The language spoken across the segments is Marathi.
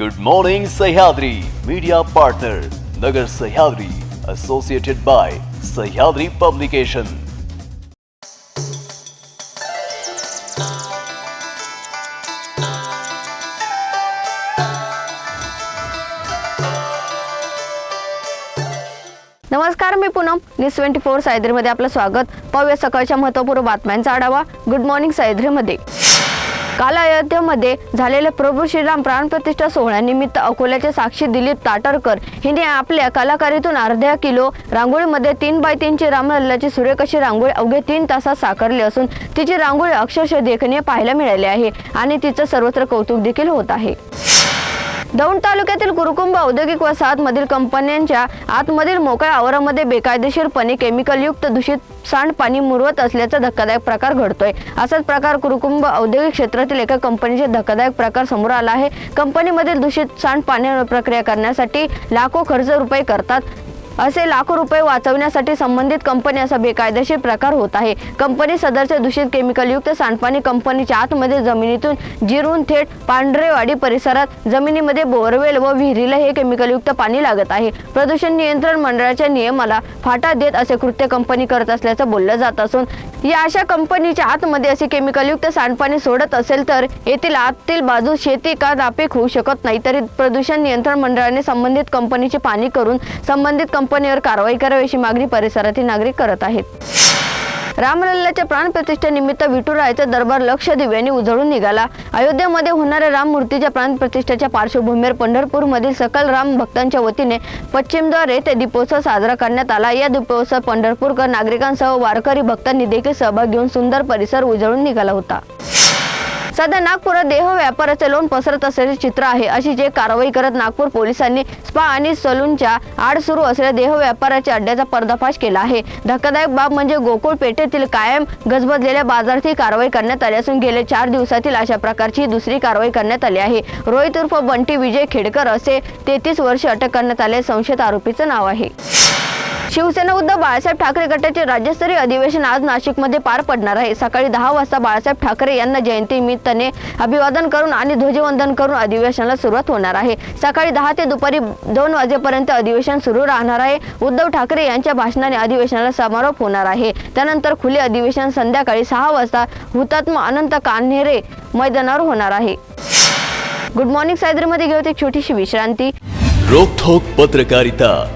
Good morning Sahyadri media partner Nagar Sahyadri associated by Sahyadri publication नमस्कार मी पूनम. न्यूज ट्वेंटी फोर सायद्रीमध्ये आपलं स्वागत. पाहूया सकाळच्या महत्त्वपूर्ण बातम्यांचा आढावा. गुड मॉर्निंग सायद्रीमध्ये. काल अयोध्येमध्ये झालेल्या प्रभू श्रीराम प्राणप्रतिष्ठा सोहळ्यानिमित्त अकोल्याचे साक्षी दिलीप ताटरकर हिने आपल्या कलाकारीतून अर्ध्या किलो रांगोळीमध्ये तीन बाय तीनची रामलल्लाची सुरेख अशी रांगोळी अवघे तीन तासात साकारली असून तिची रांगोळी अक्षरशः देखणीय पाहायला मिळाली आहे आणि तिचं सर्वत्र कौतुक देखील होत आहे. दौंड तालुक्यातील कुरुकुंभ औद्योगिक वसाहतमधील कंपन्यांच्या आतमधील मोकळ्या आवारामध्ये बेकायदेशीरपणे केमिकलयुक्त दूषित सांडपाणी मुरवत असल्याचा धक्कादायक प्रकार घडतोय. असाच प्रकार कुरुकुंभ औद्योगिक क्षेत्रातील एका कंपनीचे धक्कादायक प्रकार समोर आला आहे. कंपनीमधील दूषित सांडपाण्यावर प्रक्रिया करण्यासाठी लाखो खर्च रुपये करतात. असे लाखो रुपये वाचवण्यासाठी संबंधित कंपनी असा बेकायदेशीर प्रकार होत आहे. कंपनी सदरचे दूषित केमिकलयुक्त सांडपाणी कंपनीच्या आतमध्ये जमिनीतून जिरून थेट पांढरेवाडी परिसरात जमिनीमध्ये बोरवेल व विहिरीला हे केमिकलयुक्त पाणी लागत आहे. प्रदूषण नियंत्रण मंडळाच्या नियमाला फाटा देत असे कृत्य कंपनी करत असल्याचं बोललं जात असून या अशा कंपनीच्या आतमध्ये असे केमिकलयुक्त सांडपाणी सोडत असेल तर येथील आतील बाजू शेती का नापीक होऊ शकत नाही तरी प्रदूषण नियंत्रण मंडळाने संबंधित कंपनीचे पाणी करून संबंधित कंपनी कंपनीवर कारवाई करावी अशी मागणी परिसरातील नागरिक करत आहेत. रामलल्लाच्या प्राणप्रतिष्ठेनिमित्त विठुरायाचा दरबार लक्ष दिव्यांनी उजळून निघाला. अयोध्येमध्ये होणाऱ्या राम मूर्तीच्या प्राणप्रतिष्ठेच्या पार्श्वभूमीवर पंढरपूरमधील सकल राम भक्तांच्या वतीने पश्चिमद्वारे ते दीपोत्सव साजरा करण्यात आला. या दीपोत्सव पंढरपूरकर नागरिकांसह वारकरी भक्तांनी देखील सहभाग घेऊन सुंदर परिसर उजळून निघाला होता. सध्या नागपुरात देह व्यापाराचे लोन पसरत असल्याचे चित्र आहे. अशी जे कारवाई करत नागपूर पोलिसांनी स्पा आणि सलूनच्या आड सुरू असलेल्या देह व्यापाराच्या अड्ड्याचा पर्दाफाश केला आहे. धक्कादायक बाब म्हणजे गोकुळ पेठेतील कायम गजबजलेल्या बाजारात ही कारवाई करण्यात आली असून गेले चार दिवसातील अशा प्रकारची दुसरी कारवाई करण्यात आली आहे. रोहित उर्फ बंटी विजय खेडकर असे तेहतीस वर्ष अटक करण्यात आले संशयित आरोपीचं नाव आहे. शिवसेना उद्धव बाळासाहेब ठाकरे गटाचे राज्यस्तरीय अधिवेशन आज नाशिकमध्ये पार पडणार आहे. सकाळी दहा वाजता बाळासाहेब ठाकरे यांना जयंतीनिमित्ताने अभिवादन करून आणि ध्वजवंदन करून अधिवेशनाला सुरुवात होणार आहे. सकाळी दहा ते दुपारी दोन वाजेपर्यंत अधिवेशन सुरू राहणार आहे. उद्धव ठाकरे यांच्या भाषणाने अधिवेशनाला समारोप होणार आहे. त्यानंतर खुले अधिवेशन संध्याकाळी सहा वाजता हुतात्मा अनंत कान्हेरे मैदानावर होणार आहे. गुड मॉर्निंग सायद्रीमध्ये घेऊ एक छोटीशी विश्रांती. रोखोक पत्रकारिता.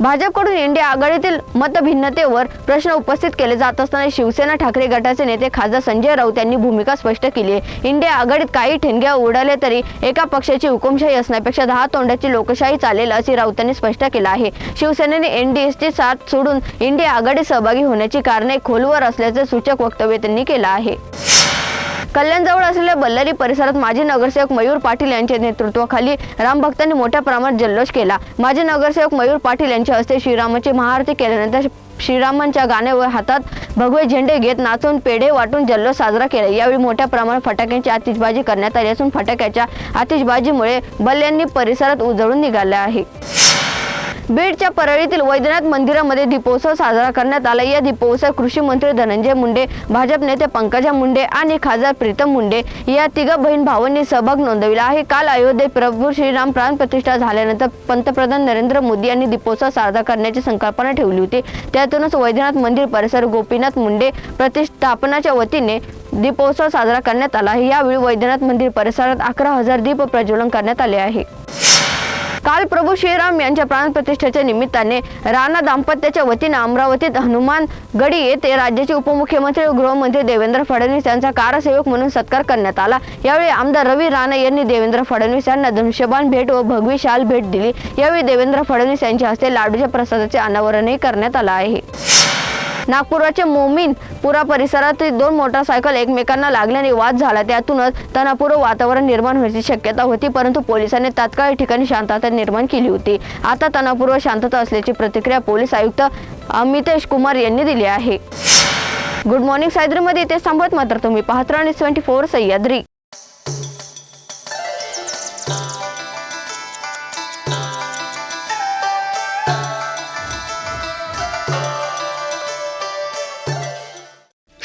भाजपकडून इंडिया आघाडीतील मतभिन्नतेवर प्रश्न उपस्थित केले जात असताना शिवसेना ठाकरे गटाचे नेते खासदार संजय राऊत यांनी भूमिका स्पष्ट केली आहे. इंडिया आघाडीत काही ठिणग्या उडाले तरी एका पक्षाची हुकुमशाही असण्यापेक्षा दहा तोंडाची लोकशाही चालेल असे राऊतांनी स्पष्ट केलं आहे. शिवसेनेने एनडीएसची साथ सोडून इंडिया आघाडीत सहभागी होण्याची कारणे खोलवर असल्याचे सूचक वक्तव्य त्यांनी केलं आहे. कल्याणजवळ असलेल्या बल्लारी परिसरात माजी नगरसेवक मयूर पाटील यांच्या नेतृत्वाखाली रामभक्तांनी मोठ्या प्रमाणात जल्लोष केला. माजी नगरसेवक मयूर पाटील यांच्या हस्ते श्रीरामाची महाआरती केल्यानंतर श्रीरामांच्या गाण्यावर हातात भगवे झेंडे घेत नाचून पेढे वाटून जल्लोष साजरा केला. यावेळी मोठ्या प्रमाणात फटाक्यांची आतिषबाजी करण्यात आली असून फटाक्याच्या आतिषबाजीमुळे बल्ल्यांनी परिसरात उजळून निघाले आहे. बीडच्या परळीतील वैद्यनाथ मंदिरामध्ये दीपोत्सव साजरा करण्यात आला. या दीपोत्सव कृषी मंत्री धनंजय मुंडे भाजप नेते पंकजा मुंडे आणि खासदार प्रीतम मुंडे या तिघा बहीण भावांनी सहभाग नोंदविला आहे. काल अयोध्येत प्रभू श्रीराम प्राण प्रतिष्ठा झाल्यानंतर पंतप्रधान नरेंद्र मोदी यांनी दीपोत्सव साजरा करण्याची संकल्पना ठेवली होती. त्यातूनच वैद्यनाथ मंदिर परिसर गोपीनाथ मुंडे प्रतिष्ठापनाच्या वतीने दीपोत्सव साजरा करण्यात आला आहे. यावेळी वैद्यनाथ मंदिर परिसरात अकरा हजार दीप प्रज्वलन करण्यात आले आहे. काल प्रभू श्रीराम यांच्या प्राणप्रतिष्ठेच्या निमित्ताने राणा दाम्पत्याच्या वतीने अमरावतीत हनुमान गडी येथे राज्याचे उपमुख्यमंत्री व गृहमंत्री देवेंद्र फडणवीस यांचा कारसेवक म्हणून सत्कार करण्यात आला. यावेळी आमदार रवी राणा यांनी देवेंद्र फडणवीस यांना धनुष्यबाण भेट व भगवी शाल भेट दिली. यावेळी देवेंद्र फडणवीस यांच्या हस्ते लाडूच्या प्रसादाचे अनावरणही करण्यात आलं आहे. नागपुराचे मोमीनपुरा परिसरातील दोन मोटारसायकल एकमेकांना लागल्याने वाद झाला. त्यातूनच तणावपूर्व वातावरण निर्माण होण्याची शक्यता होती परंतु पोलिसांनी तात्काळ ठिकाणी शांतता निर्माण केली होती. आता तणावपूर्व शांतता असल्याची प्रतिक्रिया पोलीस आयुक्त अमितेश कुमार यांनी दिली आहे. गुड मॉर्निंग सायद्रीमध्ये इथे थांबत मात्र तुम्ही पाहत राहा न्यूज ट्वेंटी फोर सह्याद्री.